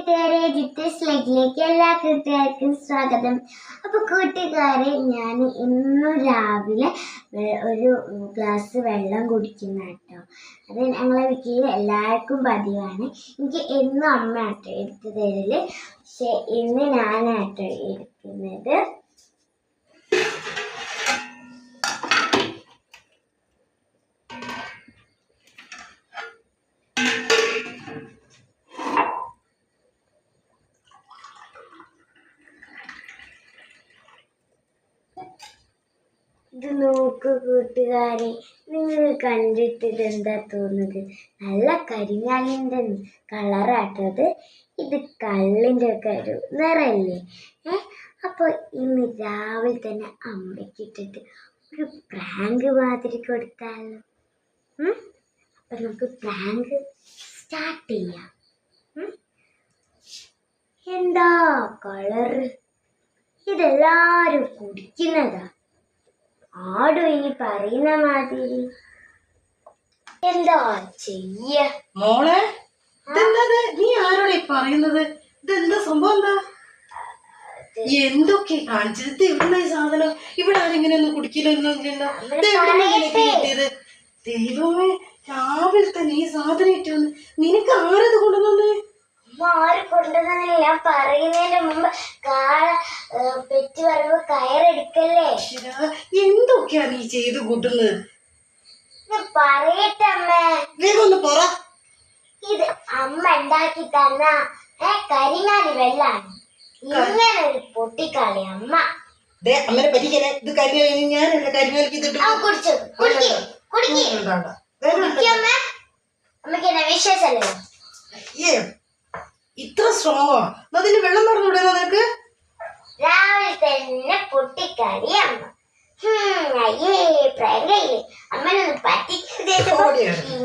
കൂട്ടുകാരെ ജിത്തേഷ് ലൈറ്റിലേക്ക് എല്ലാ കൂട്ടുകാർക്കും സ്വാഗതം. അപ്പൊ കൂട്ടുകാരെ ഞാൻ ഇന്ന് രാവിലെ ഒരു ഗ്ലാസ് വെള്ളം കുടിക്കുന്ന കേട്ടോ. അത് ഞങ്ങളെ വീട്ടിൽ എല്ലാവർക്കും പതിവാണ്. എനിക്ക് എന്നും അമ്മ ആട്ടോ എടുത്ത് തരൽ പക്ഷെ ഇന്ന് ഞാനാട്ടോ എടുക്കുന്നത്. ഇത് നോക്ക് കൂട്ടുകാരെ നിങ്ങൾ കണ്ടിട്ട് എന്താ തോന്നുന്നത്? നല്ല കരിങ്ങാലിന്റെ കളറാട്ടത്. ഇത് കള്ളിന്റെ ഒക്കെ ഒരു നിറമല്ലേ ഏ? അപ്പോൾ ഇന്ന് രാവിലെ തന്നെ അമ്മയ്ക്കിട്ടിട്ട് ഒരു പ്രാങ്ക് മാതിരി കൊടുത്താലോ? അപ്പൊ നമുക്ക് പ്രാങ്ക് സ്റ്റാർട്ട് ചെയ്യാം. എന്താ കളർ ഇതെല്ലാരും കുടിക്കുന്നതാ. ആടും ഇനി പറയുന്ന മാതിരി. എന്താ ചെയ്യ? മോളെ ഇതെന്താ നീ ആരോടെ പറയുന്നത്? ഇതെന്താ സംഭവം എന്താ? എന്തൊക്കെ കാണിച്ചത്? എവിടുന്ന സാധനം. ഇവിടെ ആരെങ്ങനെ ഒന്നും കുടിക്കലൊന്നുമില്ലല്ലോ ഇത് കിട്ടിയത്. ദൈവമേ രാവിലെ തന്നെ ഈ സാധനം ഇട്ട് വന്ന് നിനക്ക് ആരത് കൊണ്ടുവന്നേ മാറി കൊണ്ടുവന്നില്ല ഞാൻ പറയുന്നതിന് മുമ്പ് കാള പെറ്റ് പറയുമ്പോ കയറെടുക്കല്ലേ? എന്തൊക്കെയാ നീ ചെയ്ത് കൂട്ടുന്നത്? വേഗം ഒന്ന് പറ. ഇത് അമ്മ ഉണ്ടാക്കി തന്ന കരിങ്ങാലി വെള്ളാണ്. ഇങ്ങനെ ഒരു പൊട്ടിക്കളി അമ്മ. ദേ അമ്മനെ പറ്റിക്കണേ ഇത് കരിങ്ങ ഞാനല്ല കരിങ്ങാലിക്ക് ഇതിട്ട് ആ കുടിച്ചു. കുടിക്ക് കുടിക്ക്. വേണ്ട വേണ്ട. കുടിക്കമ്മ അമ്മയ്ക്ക് എന്നെ വിശ്വാസമല്ലോ ഏ ഇത്ര സ്ട്രോങ്ങോ? അതിന് വെള്ളം പറഞ്ഞൂടെ നിനക്ക്? രാവിലെ തന്നെ പൊട്ടിക്കാരി അമ്മ. Hmm, a je, pravda je. A my jenom patičky. To.